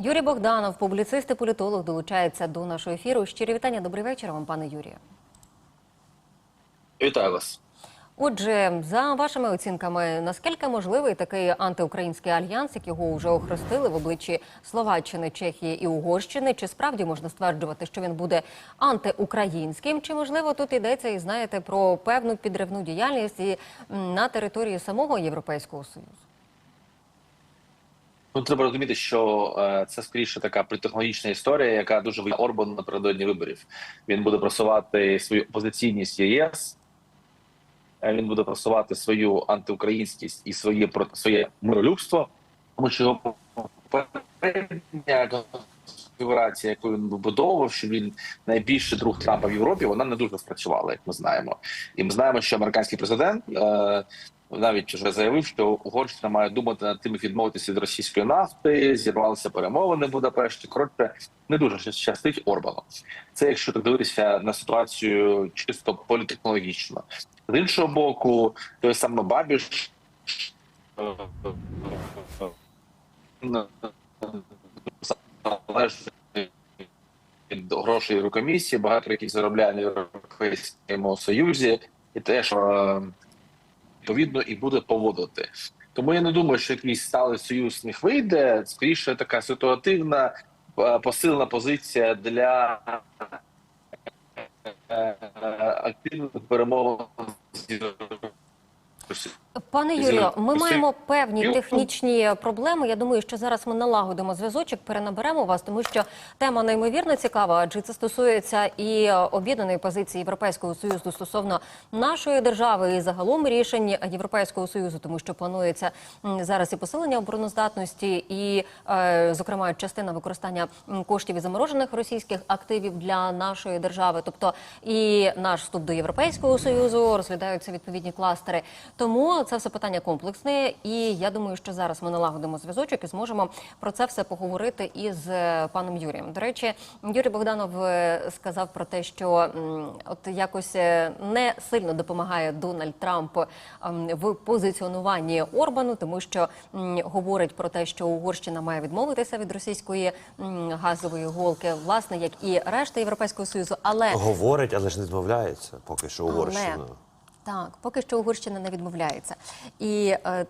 Юрій Богданов, публіцист і політолог, долучається до нашого ефіру. Щирі вітання. Добрий вечір вам, пане Юрію. Вітаю вас. Отже, за вашими оцінками, наскільки можливий такий антиукраїнський альянс, як його вже охрестили в обличчі Словаччини, Чехії і Угорщини? Чи справді можна стверджувати, що він буде антиукраїнським? Чи можливо тут йдеться і знаєте про певну підривну діяльність і на території самого Європейського союзу? Ну, треба розуміти, що е, це скоріше така притехнологічна історія, яка дуже вийде Орбан напередодні виборів. Він буде просувати свою опозиційність ЄС. е, Він буде просувати свою антиукраїнськість і своє про- своє миролюбство, тому що його попередня конфігурація, яку він вибудовував, що він найбільший друг Трампа в Європі, вона не дуже спрацювала, як ми знаємо. І ми знаємо, що американський президент е, навіть вже заявив, що Угорщина має думати над тим, відмовитися від російської нафти, зірвалися перемовини в Будапешті. Коротше, не дуже щастить Орбану. Це якщо так дивитися на ситуацію чисто політехнологічно. З іншого боку, той самий Бабіш від грошей Єврокомісії, багато яких заробляє на Європейському Союзі, і теж е, відповідно і буде поводити. Тому я не думаю, що якийсь сталий союз них вийде. Скоріше така ситуативна е, посилена позиція для е, активних перемовин з Пане Юрію, ми маємо певні технічні проблеми. Я думаю, що зараз ми налагодимо зв'язочок, перенаберемо вас, тому що тема неймовірно цікава, адже це стосується і об'єднаної позиції Європейського союзу стосовно нашої держави і загалом рішень Європейського союзу, тому що планується зараз і посилення обороноздатності, і, е, зокрема, частина використання коштів із заморожених російських активів для нашої держави, тобто і наш вступ до Європейського союзу розглядаються відповідні кластери. Тому це все питання комплексне, і я думаю, що зараз ми налагодимо зв'язочок і зможемо про це все поговорити із е, паном Юрієм. До речі, Юрій Богданов е, сказав про те, що от якось е, не сильно допомагає Дональд Трамп в позиціонуванні Орбану, тому що говорить про те, що Угорщина має відмовитися від російської газової голки, власне, як і решта Європейського союзу, але Говорить, але ж не відмовляється поки що Угорщина. Так, поки що Угорщина не відмовляється. І е,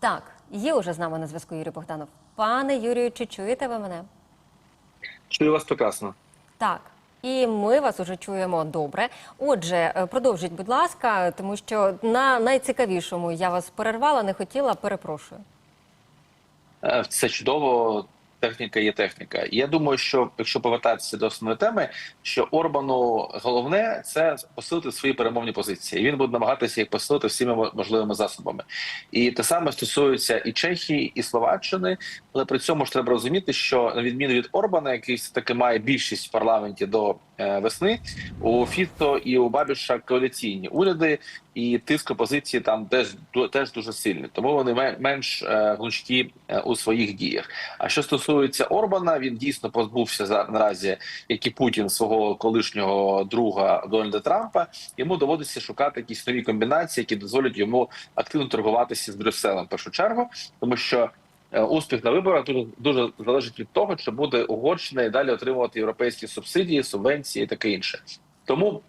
так, є уже з нами на зв'язку Юрій Богданов. Пане Юрію, чи чуєте ви мене? Чую вас прекрасно. Так. І ми вас уже чуємо добре. Отже, е, продовжіть, будь ласка, тому що на найцікавішому я вас перервала, не хотіла, перепрошую. Це чудово. Техніка є техніка. І Я думаю, що якщо повертатися до основної теми, що Орбану головне це посилити свої перемовні позиції. Він буде намагатися їх посилити всіма можливими засобами. І те саме стосується і Чехії, і Словаччини. Але при цьому ж треба розуміти, що на відміну від Орбана, який все таки має більшість в парламенті до весни, у Фіто і у Бабіша коаліційні уряди, і тиск опозиції там теж теж дуже сильний. Тому вони менш е, гнучкі е, у своїх діях. А що стосується Орбана, він дійсно позбувся за наразі, як і Путін свого колишнього друга Дональда Трампа. Йому доводиться шукати якісь нові комбінації, які дозволять йому активно торгуватися з Брюсселем в першу чергу, тому що. Е, Успіх на виборах дуже дуже залежить від того, чи буде Угорщина і далі отримувати європейські субсидії, субвенції і таке інше. Тому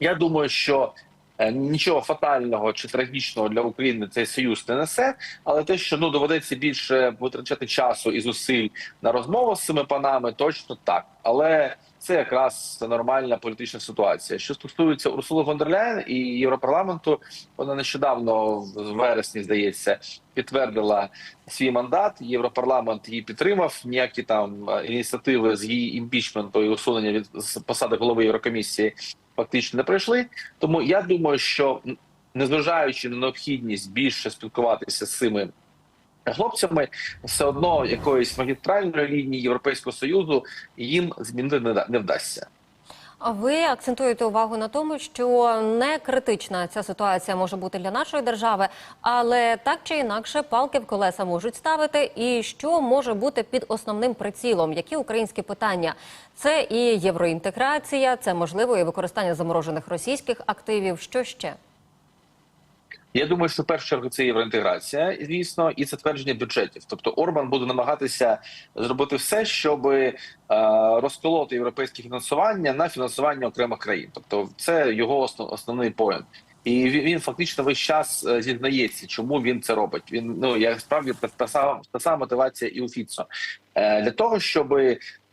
я думаю, що нічого фатального чи трагічного для України цей союз не несе, але те, що ну доведеться більше витрачати часу і зусиль на розмову з цими панами, точно так. Але це якраз нормальна політична ситуація. Що стосується Урсули фон і Європарламенту, вона нещодавно в вересні здається підтвердила свій мандат. Європарламент її підтримав. Ніякі там е, ініціативи з її імпічменту і усунення від посади голови Єврокомісії фактично не пройшли. Тому я думаю, що незважаючи на необхідність більше спілкуватися з цими хлопцями, все одно якоїсь магістральної лінії Європейського союзу їм змінити не да- не вдасться. Ви акцентуєте увагу на тому, що не критична ця ситуація може бути для нашої держави, але так чи інакше палки в колеса можуть ставити. І що може бути під основним прицілом? Які українські питання? Це і євроінтеграція, це можливо і використання заморожених російських активів. Що ще? Я думаю, що в першу чергу це євроінтеграція, звісно, і затвердження бюджетів. Тобто Орбан буде намагатися зробити все, щоб е, розколоти європейське фінансування на фінансування окремих країн. Тобто, це його основ, основний поінт. І він, він фактично весь час е, зізнається, чому він це робить. Він ну я справді та, та сама та сама мотивація і у Фіцо для того, щоб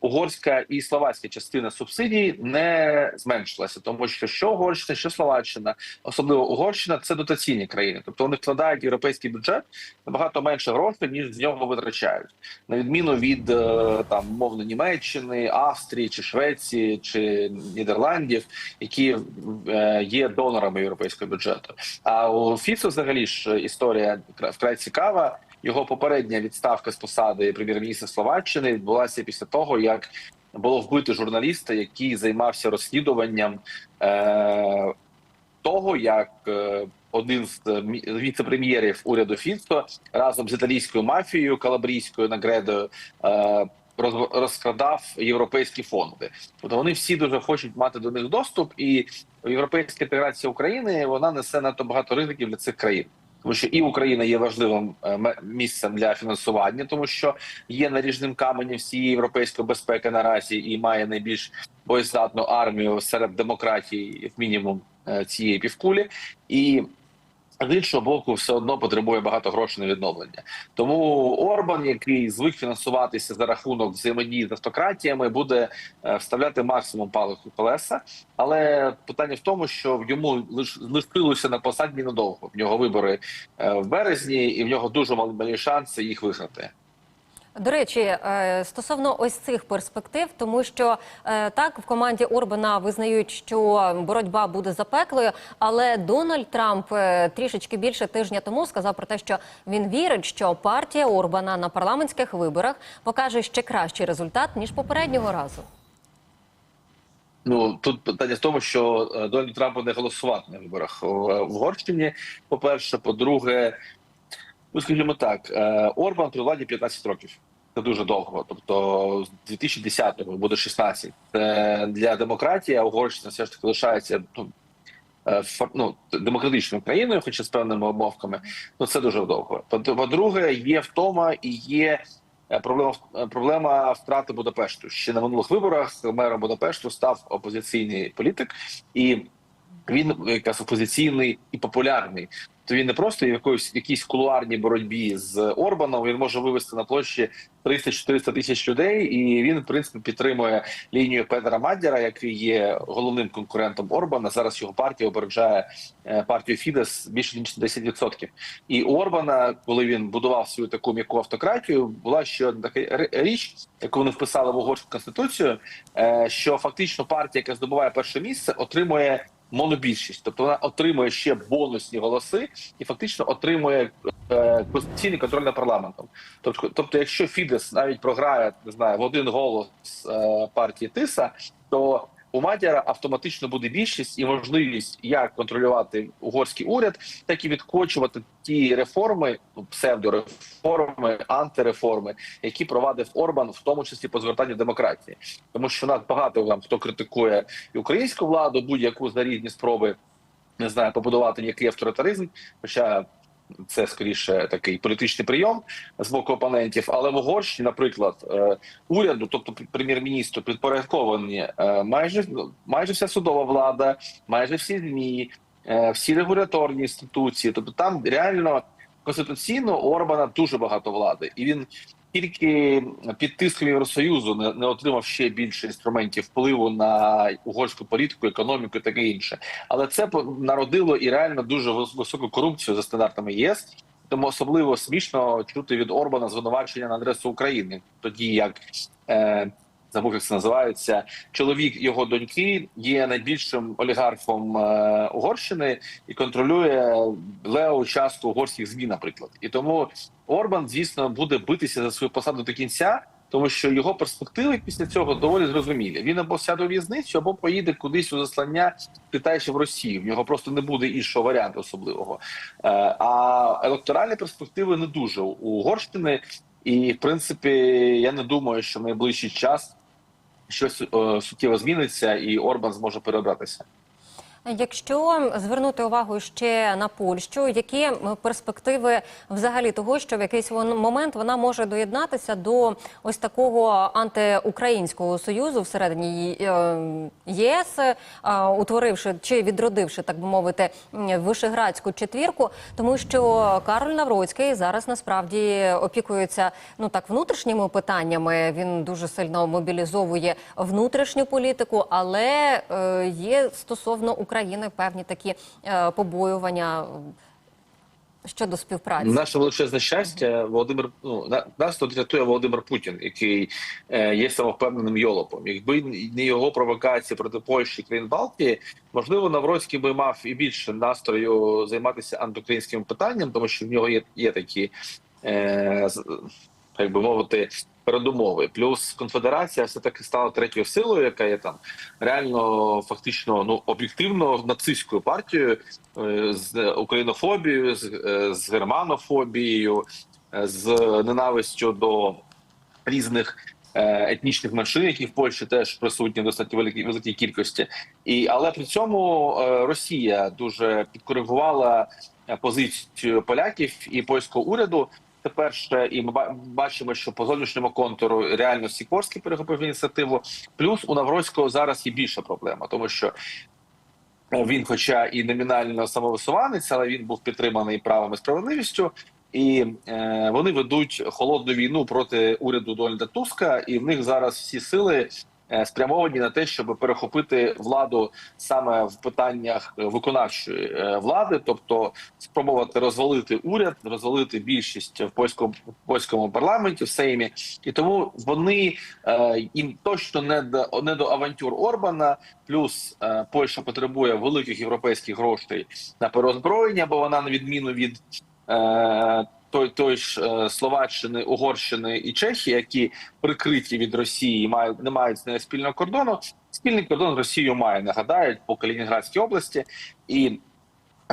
угорська і словацька частина субсидій не зменшилася, тому що що Угорщина, що Словаччина, особливо Угорщина, це дотаційні країни, тобто вони вкладають європейський бюджет набагато менше грошей, ніж з нього витрачають, на відміну від е, там мовно Німеччини, Австрії чи Швеції чи Нідерландів, які е, є донорами європейського бюджету. А у Фіцо взагалі ж історія вкрай цікава. Його попередня відставка з посади прем'єр-міністра Словаччини відбулася після того, як було вбито журналіста, який займався розслідуванням е, того, як е, один з мі- віце-прем'єрів уряду Фіцо разом з італійською мафією калабрійською нагредою е, розкрадав європейські фонди. Тобто вони всі дуже хочуть мати до них доступ, і європейська інтеграція України вона несе надто багато ризиків для цих країн. Тому що і Україна є важливим е, місцем для фінансування, тому що є наріжним каменем всієї європейської безпеки наразі і має найбільш боєздатну армію серед демократій, як мінімум е, цієї півкулі, і з іншого боку, все одно потребує багато грошей на відновлення. Тому Орбан, який звик фінансуватися за рахунок взаємодії з автократіями, буде е, вставляти максимум палих у колеса. Але питання в тому, що йому лиш лишилося на посаді надовго. В нього вибори е, в березні, і в нього дуже малі шанси їх виграти. До речі, е, стосовно ось цих перспектив, тому що е, так в команді Орбана визнають, що боротьба буде запеклою, але Дональд Трамп е, трішечки більше тижня тому сказав про те, що він вірить, що партія Орбана на парламентських виборах покаже ще кращий результат ніж попереднього разу. Ну тут питання в тому, що Дональд Трамп не голосувати на виборах в Угорщині. По перше, по-друге, ну скажімо так, е, Орбан при владі 15 років. Це дуже довго. Тобто з 2010-го буде 16. Це для демократії, Угорщина все ж таки лишається ну, е, ну, демократичною країною, хоча з певними обмовками. Ну це дуже довго. По- По-друге, є втома і є е, проблема проблема втрати Будапешту. Ще на минулих виборах мером Будапешту став опозиційний політик, і він якраз опозиційний і популярний. То він не просто в якоїсь якійсь кулуарній боротьбі з Орбаном. Він може вивести на площі 300-400 тисяч людей, і він в принципі підтримує лінію Петера Маддяра, який є головним конкурентом Орбана. Зараз його партія опереджає е, партію Фідес більше ніж 10%. І у Орбана, коли він будував свою таку м'яку автократію, була ще одна така річ, яку вони вписали в угорську конституцію, е, що фактично партія, яка здобуває перше місце, отримує монобільшість, тобто вона отримує ще бонусні голоси і фактично отримує е, конституційний контроль над парламентом. Тобто, тобто, якщо Фідес навіть програє не знаю в один голос е, партії Тиса, то у Мадяра автоматично буде більшість і можливість як контролювати угорський уряд, так і відкочувати ті реформи, ну, псевдореформи, антиреформи, які провадив Орбан, в тому числі по звертанню демократії, тому що нас багато там хто критикує і українську владу, будь-яку за різні спроби не знаю, побудувати який авторитаризм, хоча. Це скоріше такий політичний прийом з боку опонентів. Але в Угорщині, наприклад, е, уряду, тобто прем'єр-міністру, підпорядковані е, майже майже вся судова влада, майже всі змі, е, всі регуляторні інституції. Тобто, там реально конституційно Орбана дуже багато влади, і він тільки під тиском Євросоюзу не, не отримав ще більше інструментів впливу на угорську політику, економіку і таке інше. Але це народило і реально дуже високу корупцію за стандартами ЄС. Тому особливо смішно чути від Орбана звинувачення на адресу України, тоді як е, забув, як це називається. Чоловік його доньки є найбільшим олігархом е, Угорщини і контролює леву частку угорських змі, наприклад. І тому Орбан, звісно, буде битися за свою посаду до кінця, тому що його перспективи після цього доволі зрозумілі. Він або сяде у в'язницю, або поїде кудись у заслання в Китай чи в Росію. В нього просто не буде іншого варіанту особливого. Е, А електоральні перспективи не дуже у Угорщини. І в принципі, я не думаю, що в найближчий час щось е, суттєво зміниться, і Орбан зможе переобратися. Якщо звернути увагу ще на Польщу, які перспективи взагалі того, що в якийсь момент вона може доєднатися до ось такого антиукраїнського союзу всередині е, ЄС, е, утворивши чи відродивши, так би мовити, вишеградську четвірку, тому що Кароль Навроцький зараз насправді опікується ну так внутрішніми питаннями. Він дуже сильно мобілізовує внутрішню політику, але е, є стосовно України певні такі е, побоювання щодо співпраці. Наше величезне щастя, Володимир ну на- нас тут рятує Володимир Путін, який е, є самовпевненим йолопом. Якби не його провокації проти Польщі і країн Балтії, можливо, Навроцький би мав і більше настрою займатися антиукраїнським питанням, тому що в нього є, є такі, е, як би мовити. Передумови, плюс конфедерація все таки стала третьою силою, яка є там реально фактично ну об'єктивно нацистською партією е, з українофобією, з, е, з германофобією, е, з ненавистю до різних етнічних меншин, які в Польщі теж присутні в достатньо великій великій кількості. І але при цьому Росія дуже підкоригувала позицію поляків і польського уряду. Тепер ще і ми бачимо, що по зовнішньому контуру реально Сікорський перехопив ініціативу. Плюс у Навроцького зараз є більша проблема, тому що він, хоча і номінально самовисуванець, але він був підтриманий правом і справедливістю. І е, вони ведуть холодну війну проти уряду Дональда Туска, і в них зараз всі сили е, спрямовані на те, щоб перехопити владу саме в питаннях е, виконавчої е, влади, тобто спробувати розвалити уряд, розвалити більшість в польському польському парламенті в Сеймі, і тому вони е, їм точно не до не до авантюр Орбана. Плюс е, Польща потребує великих європейських грошей на переозброєння, бо вона на відміну від е, той, той ж е, Словаччини, Угорщини і Чехії, які прикриті від Росії, мають не мають з нею спільного кордону. Спільний кордон з Росією має нагадають по Калінінградській області і.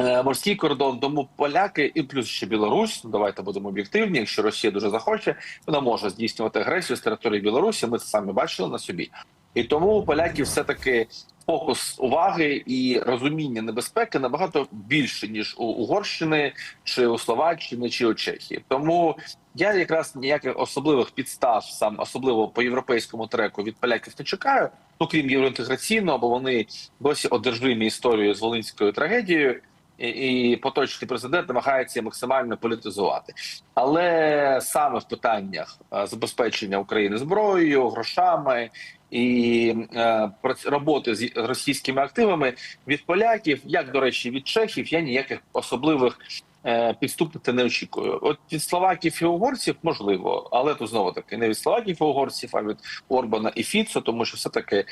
е, Морський кордон, тому поляки і плюс ще Білорусь. Ну, давайте будемо об'єктивні. Якщо Росія дуже захоче, вона може здійснювати агресію з території Білорусі. Ми це самі бачили на собі. І тому у поляків все таки фокус уваги і розуміння небезпеки набагато більше ніж у Угорщини, чи у Словаччини, чи у Чехії. Тому я якраз ніяких особливих підстав, сам особливо по європейському треку від поляків не чекаю. Ну крім євроінтеграційного, бо вони досі одержимі історією з волинською трагедією. І, поточний президент намагається максимально політизувати, але саме в питаннях е, забезпечення України зброєю, грошами і е, роботи з російськими активами від поляків, як до речі, від чехів, я ніяких особливих е, підступити не очікую. От від словаків і угорців можливо, але тут знову таки не від словаків і угорців, а від Орбана і Фіцо, тому що все таки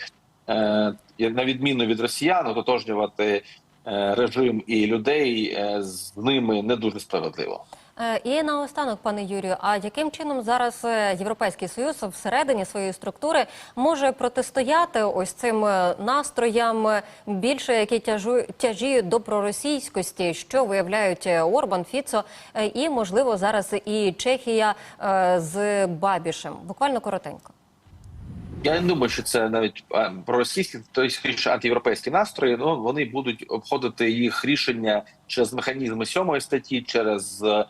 е, на відміну від росіян, ототожнювати режим і людей е, з ними не дуже справедливо. Е, І наостанок, пане Юрію, а яким чином зараз е, Європейський Союз всередині своєї структури може протистояти ось цим е, настроям е, більше, які тяжу, тяжіють до проросійськості, що виявляють е, Орбан, Фіцо е, і, можливо, зараз і Чехія е, з Бабішем? Буквально коротенько. Я не думаю, що це навіть е, проросійські, то скоріше антиєвропейські настрої. Ну вони будуть обходити їх рішення через механізми сьомої статті, через е,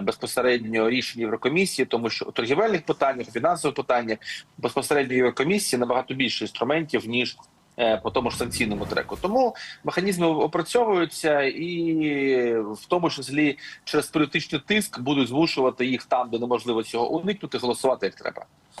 безпосередньо рішення Єврокомісії, тому що у торгівельних питаннях, фінансових питаннях безпосередньо Єврокомісії набагато більше інструментів ніж. е, По тому ж санкційному треку, тому механізми опрацьовуються, і в тому числі через політичний тиск будуть змушувати їх там, де неможливо цього уникнути, голосувати як треба.